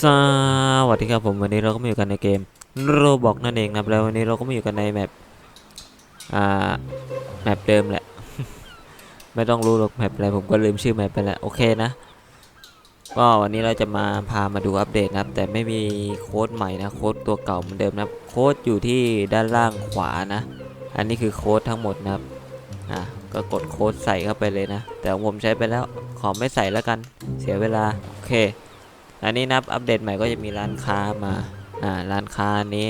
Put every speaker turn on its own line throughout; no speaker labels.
สวัสดีครับผมวันนี้เราก็มาอยู่กันในเกมโรบอกนั่นเองนะครับแล้ววันนี้เราก็มาอยู่กันในแมปอ่าแมปเดิมแหละ ไม่ต้องรู้หรอกแมปอะไรผมก็ลืมชื่อแมปไปแล้วโอเคนะ ก็วันนี้เราจะมาพามาดูอัปเดตนะครับ แต่ไม่มีโค้ดใหม่นะโค้ดตัวเก่าเหมือนเดิมนะโค้ดอยู่ที่ด้านล่างขวานะ อันนี้คือโค้ดทั้งหมดนะครับอะก็กดโค้ดใส่เข้าไปเลยนะ แต่ผมใช้ไปแล้วขอไม่ใส่แล้วกัน เสียเวลาโอเค อันนี้นับอัปเดตใหม่ก็จะมีร้านค้ามาอ่าร้านค้าอันนี้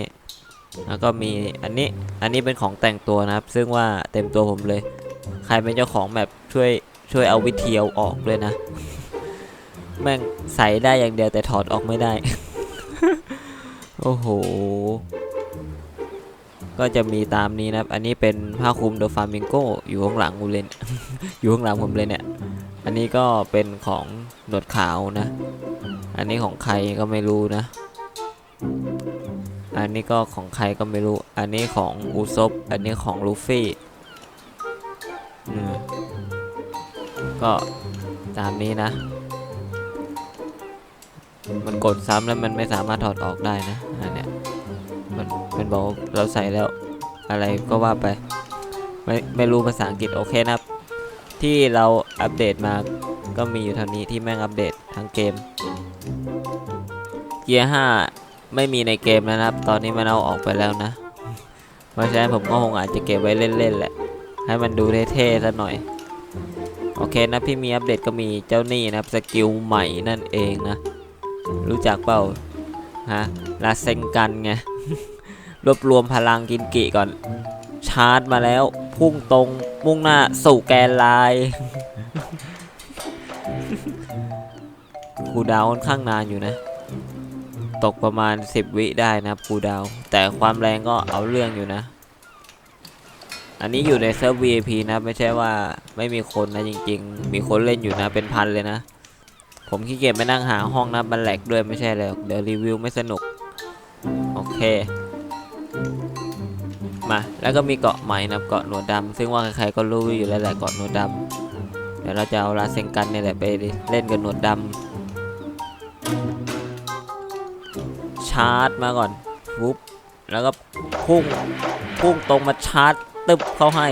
แล้วก็มีอันนี้อันนี้เป็นของแต่งตัวนะครับ ซึ่งว่าเต็มตัวผมเลย ใครเป็นเจ้าของแบบช่วยช่วยเอาวิธีเอาออกด้วยนะ แม่งใส่ได้อย่างเดียวแต่ถอดออกไม่ได้ โอ้โห ก็จะมีตามนี้นะครับ อันนี้เป็นผ้าคลุมเดอะฟามิงโกอยู่ข้างหลังผมเลยเนี่ยอยู่ข้างหลังผมเลยเนี่ย อันนี้ก็เป็นของหนวดขาวนะ อันนี้ของใครก็ไม่รู้นะ อันนี้ก็ของใครก็ไม่รู้ อันนี้ของอุซบอันนี้ของลูฟี่ก็ตามนี้นะ มันกดซ้ำแล้วมันไม่สามารถถอดออกได้นะ อันเนี้ย มันมันบอกเราใส่แล้ว อะไรก็ว่าไป ไม่ไม่รู้ภาษาอังกฤษโอเคนะครับที่เราอัปเดตมาก็มีอยู่เท่านี้ที่แม่งอัปเดตทั้งเกม กียร์ห้าไม่มีในเกมแล้วนะครับ ตอนนี้มันเอาออกไปแล้วนะ เพราะฉะนั้นผมก็คงอาจจะเก็บไว้เล่นๆแหละ ให้มันดูเท่ๆซะหน่อย โอเคนะพี่มีอัปเดตก็มีเจ้านี่นะครับสกิลใหม่นั่นเองนะ รู้จักเปล่าฮะลาเซงกันไง รวบรวมพลังกินกิก่อน ชาร์จมาแล้ว พุ่งตรงมุ่งหน้าสู่แกนลน์คูดาวค่อนข้างนานอยู่นะ ตกประมาณ 10 วิได้นะคูดาว แต่ความแรงก็เอาเรื่องอยู่นะ อันนี้อยู่ในเซิร์ฟ VIP นะ ไม่ใช่ว่าไม่มีคนนะจริง ๆ มีคนเล่นอยู่นะเป็นพันเลยนะ ผมขี้เกียจไปนั่งหาห้องนะมันแหลกด้วยไม่ใช่เลยเดี๋ยวรีวิวไม่สนุก โอเค มา แล้วก็มีเกาะใหม่นะเกาะหนวดดำซึ่งว่าใครๆก็รู้อยู่แล้วแหละเกาะหนวดดำเดี๋ยวเราจะเอาลาเซงกันเนี่ยแหละไปเล่นกับหนวดดำ ชาร์จมาก่อนปุ๊บแล้วก็พุ่งพุ่งตรงมาชาร์จตึบเข้าให้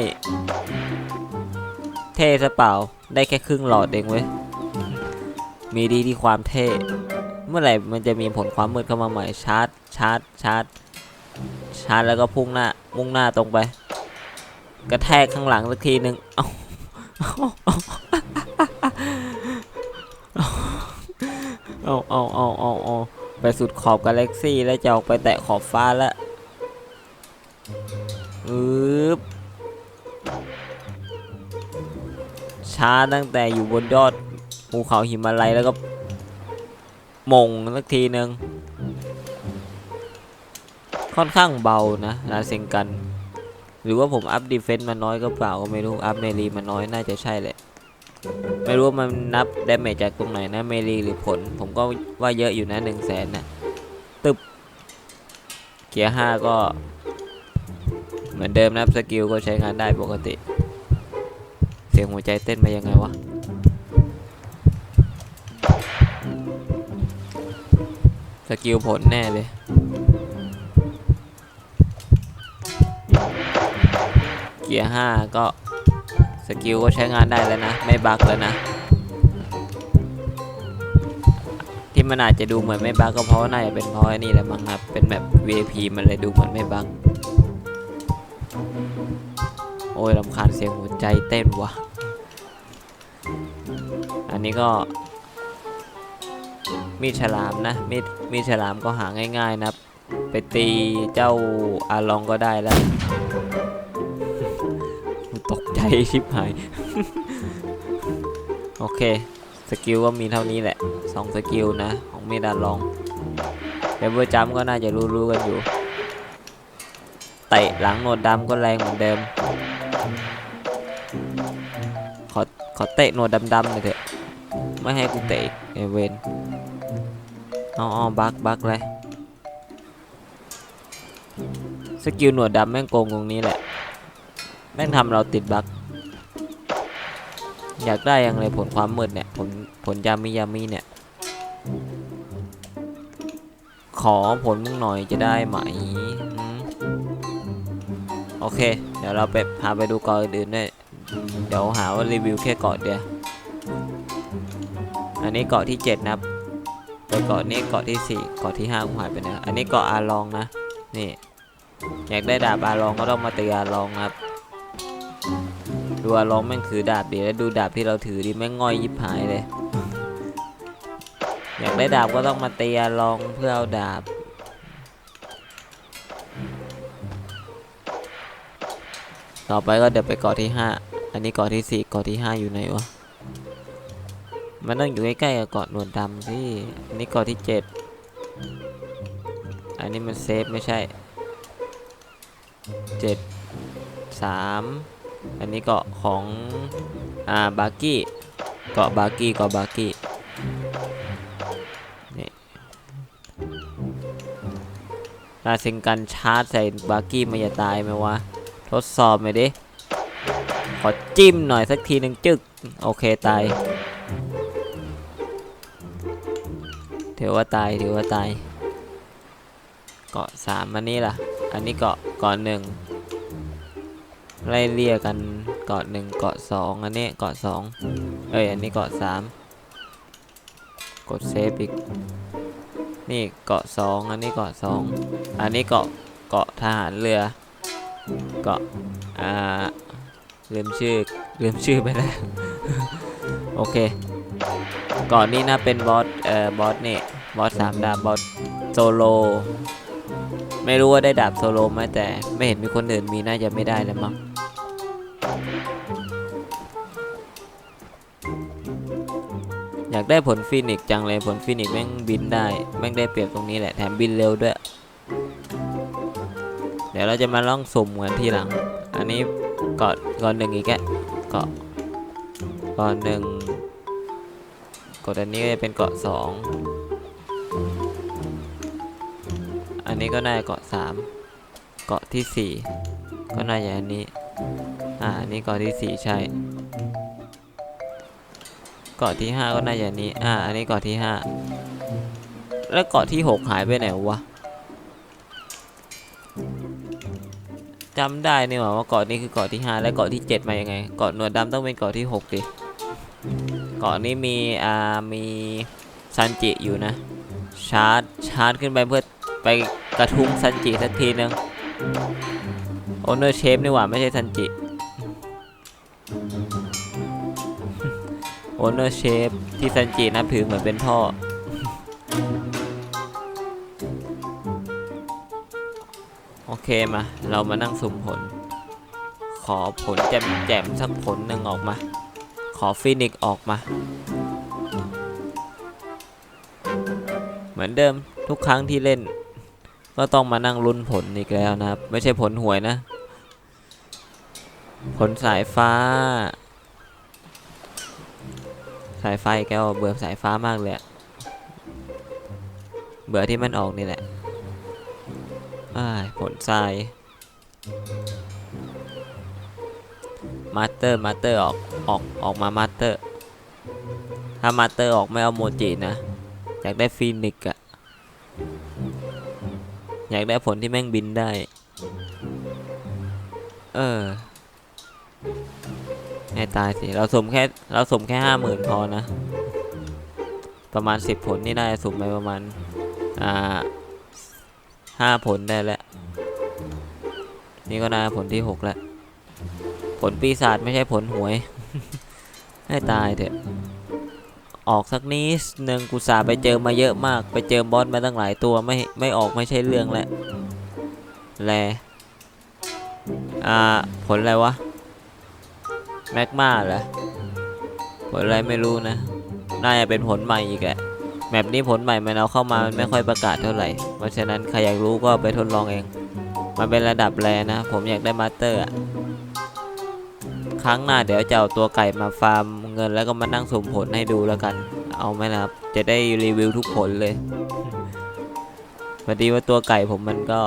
เท่ซะเปล่าได้แค่ครึ่งหลอดเองเว้ยมีดีที่ความเท่ เมื่อไหร่มันจะมีผลความมืดเข้ามาใหม่ชาร์จชาร์จชาร์จชาร์จแล้วก็พุ่งหน้ามุ่งหน้าตรงไป กระแทกข้างหลังสักทีหนึ่งเอาเอาเอาเอาเอาเอา ไปสุดขอบกาแล็กซี่แล้วจะออกไปแตะขอบฟ้าแล้วอึบชาตั้งแต่อยู่บนยอดภูเขาหิมาลัยแล้วก็มงสักทีหนึ่งค่อนข้างเบานะลาเซงกัน หรือว่าผมอัพดีเฟนต์มาน้อยก็เปล่าก็ไม่รู้ อัพเมลีมาน้อยน่าจะใช่แหละ ไม่รู้มันนับดาเมจจากตรงไหนนะเมลีหรือผล ผมก็ว่าเยอะอยู่นะหนึ่งแสนนะตึบเกียร์ห้าก็ เหมือนเดิมนะสกิลก็ใช้งานได้ปกติ เสียงหัวใจเต้นมายังไงวะสกิลผลแน่เลยเกียร์ห้าก็ สกิลก็ใช้งานได้แล้วนะ ไม่บั๊กแล้วนะ ที่มันอาจจะดูเหมือนไม่บั๊กก็เพราะน่าจะเป็นเพราะนี่แหละมั้งครับเป็นแบบ VIP มันเลยดูเหมือนไม่บั๊กโอ้ยรำคาญเสียงหัวใจเต้นว่ะ อันนี้ก็ มีฉลามนะมีมีฉลามก็หาง่ายๆนะไปตีเจ้าอาลองก็ได้แล้ว ใจชิบหาย โอเค สกิลก็มีเท่านี้แหละสองสกิลนะ ของเมดาลองเดเวอร์จัมก็น่าจะรู้ๆกันอยู่เตะหลังโหนดดำก็แรงเหมือนเดิม ขอขอเตะโหนดดำๆหน่อยเถอะ ไม่ให้กูเตะเอเวนเอาเอบักบักเลย สกิลหนวดดำแม่งโกงตรงนี้แหละ แม่งทำเราติดบั๊กอยากได้ยังเลยผลความมืดเนี่ย ผลผลยามิยามิเนี่ย ขอผลมึงหน่อยจะได้ไหม โอเค เดี๋ยวเราไปพาไปดูเกาะอื่นด้วย เดี๋ยวหาว่ารีวิวแค่เกาะเดียวอันนี้เกาะที่ 7 นะครับไปเกาะนี้เกาะที่ 4 เกาะที่5ผมหายไปไหนอันนี้เกาะอาลองนะ นี่ อยากได้ดาบอาลองก็ต้องมาตีอาลองนะครับ ดูอาลองแม่งถือดาบดีแล้วดูดาบที่เราถือดิแม่งง่อยยิบหายเลย อยากได้ดาบก็ต้องมาตีอาลองเพื่อเอาดาบต่อไปก็เดี๋ยวไปเกาะที่ห้าอันนี้เกาะที่สี่เกาะที่ห้าอยู่ไหนวะ มันต้องอยู่ใกล้ๆกับเกาะหนวดดำสิอันนี้เกาะที่เจ็ดอันนี้มันเซฟไม่ใช่เจ็ดสาม อันนี้เกาะของอ่าบาร์กี้เกาะบาร์กี้เกาะบาร์กี้นี่ลาเซงกันชาร์จใส่บาร์กี้มันจะตายไหมวะทดสอบหน่อยดิขอจิ้มหน่อยสักทีหนึ่งจึกโอเคตายถือว่าตายถือว่าตาย เกาะสามอันนี้ล่ะ อันนี้เกาะเกาะหนึ่ง ไล่เลี่ยกันเกาะหนึ่งเกาะสองอันนี้เกาะสองเอ้ยอันนี้เกาะสามกดเซฟอีก นี่เกาะสองอันนี้เกาะสองอันนี้เกาะเกาะทหารเรือ เกาะอ่าลืมชื่อลืมชื่อไปแล้วโอเคเกาะนี้นะเป็นบอสเอ่อบอสนี่บอสสามดาบบอสโซโล ไม่รู้ว่าได้ดาบโซโลไหมแต่ไม่เห็นมีคนอื่นมีน่าจะไม่ได้แล้วมั้งอยากได้ผลฟินิกจังเลยผลฟินิกแม่งบินได้แม่งได้เปรียบตรงนี้แหละแถมบินเร็วด้วย เดี๋ยวเราจะมาล่องสุ่มกันทีหลัง อันนี้เกาะเกาะหนึ่งอีกแกเกาะเกาะหนึ่งกดอันนี้จะเป็นเกาะสอง อันนี้ก็น่าเกาะสามเกาะที่สี่ก็น่าจะอันนี้ อ่านนี้เกาะที่สี่ใช่เกาะที่ห้าก็น่าจะอันนี้ อ่า อันนี้เกาะที่ห้าแล้วเกาะที่หกหายไปไหนวะจำได้นี่หว่าว่าเกาะนี้คือเกาะที่5และเกาะที่7มายังไงเกาะหนวดดำต้องเป็นเกาะที่6ดิเกาะนี้มีอ่ามีซันจิอยู่นะ ชาร์จชาร์จขึ้นไปเพื่อไป กระทุ้งซันจิสักทีนึงโอเนอร์เชฟนี่หว่าไม่ใช่ซันจิโอเนอร์เชฟที่ซันจินับถือเหมือนเป็นพ่อ โอเคมา เรามานั่งสุ่มผล ขอผลแจมแจมสักผลหนึ่งออกมา ขอฟินิกซ์ออกมา เหมือนเดิมทุกครั้งที่เล่น ก็ต้องมานั่งลุ้นผลอีกแล้วนะครับ ไม่ใช่ผลหวยนะ ผลสายฟ้า สายไฟแกวเบื่อสายฟ้ามากเลยเบื่อที่มันออกนี่แหละอ้ผลทรายมาสเตอร์มาสเตอร์ออกออกออกมามาสเตอร์ ถ้ามาสเตอร์ออกไม่เอาโมจินะ อยากได้ฟีนิกอะ อยากได้ผลที่แม่งบินได้ เออให้ตายสิ เราสมแค่ เราสมแค่ห้าหมื่นพอนะ ประมาณสิบผลนี่น่าจะสุ่มไปประมาณ อ่าห้าผลได้แล้ว นี่ก็น่าผลที่หกแล้ว ผลปีศาจไม่ใช่ผลหวย ให้ตายเถอะ ออกสักนิดหนึ่งกูสาไปเจอมาเยอะมาก ไปเจอบอสมาตั้งหลายตัวไม่ไม่ออกไม่ใช่เรื่องแหล้วแลอ่าผลอะไรวะแมกมาเหรอผลอะไรไม่รู้นะ น่าจะเป็นผลใหม่อีกแหละแมปนี้ผลใหม่มันเอาเข้ามามันไม่ค่อยประกาศเท่าไหร่ เพราะฉะนั้นใครอยากรู้ก็ไปทดลองเอง มันเป็นระดับแรนะ ผมอยากได้มาสเตอร์อะ ครั้งหน้าเดี๋ยวจะเอาตัวไก่มาฟาร์มเงินแล้วก็มานั่งสมผลให้ดูแล้วกัน เอาไหมล่ะครับ จะได้รีวิวทุกผลเลยพอดีว่าตัวไก่ผมมันก็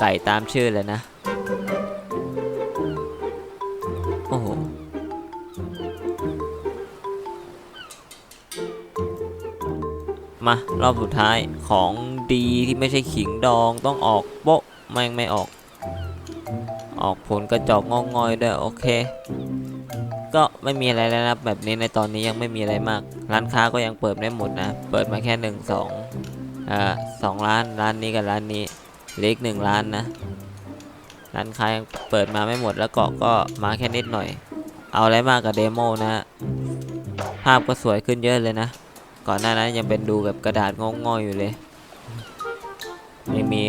ไก่ตามชื่อเลยนะ โอ้โหมมารอบสุดท้ายของดีที่ไม่ใช่ขิงดองต้องออกโป๊ะแม่งไม่ออก ออกผลกระจอกงอกงอยด้วยโอเค ก็ไม่มีอะไรแล้วนะแบบนี้ในตอนนี้ยังไม่มีอะไรมาก ร้านค้าก็ยังเปิดไม่หมดนะ เปิดมาแค่หนึ่งสองอ่าสองร้านร้านนี้กับร้านนี้เล็กหนึ่งร้านนะ ร้านค้ายังเปิดมาไม่หมดแล้วเกาะก็มาแค่นิดหน่อย เอาอะไรมากกับเดโมนะฮะภาพก็สวยขึ้นเยอะเลยนะ ก่อนหน้านั้นยังเป็นดูแบบกระดาษงงๆอยู่เลย ยังมี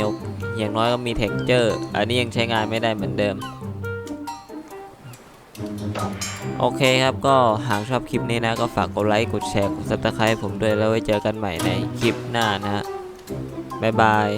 อย่างน้อยก็มีเท็กเจอร์ อันนี้ยังใช้งานไม่ได้เหมือนเดิม โอเคครับก็หากชอบคลิปนี้นะ ก็ฝากกดไลค์ กดแชร์ กดซับสไครต์ผมด้วยแล้วไว้เจอกันใหม่ในคลิปหน้านะฮะบ๊ายบาย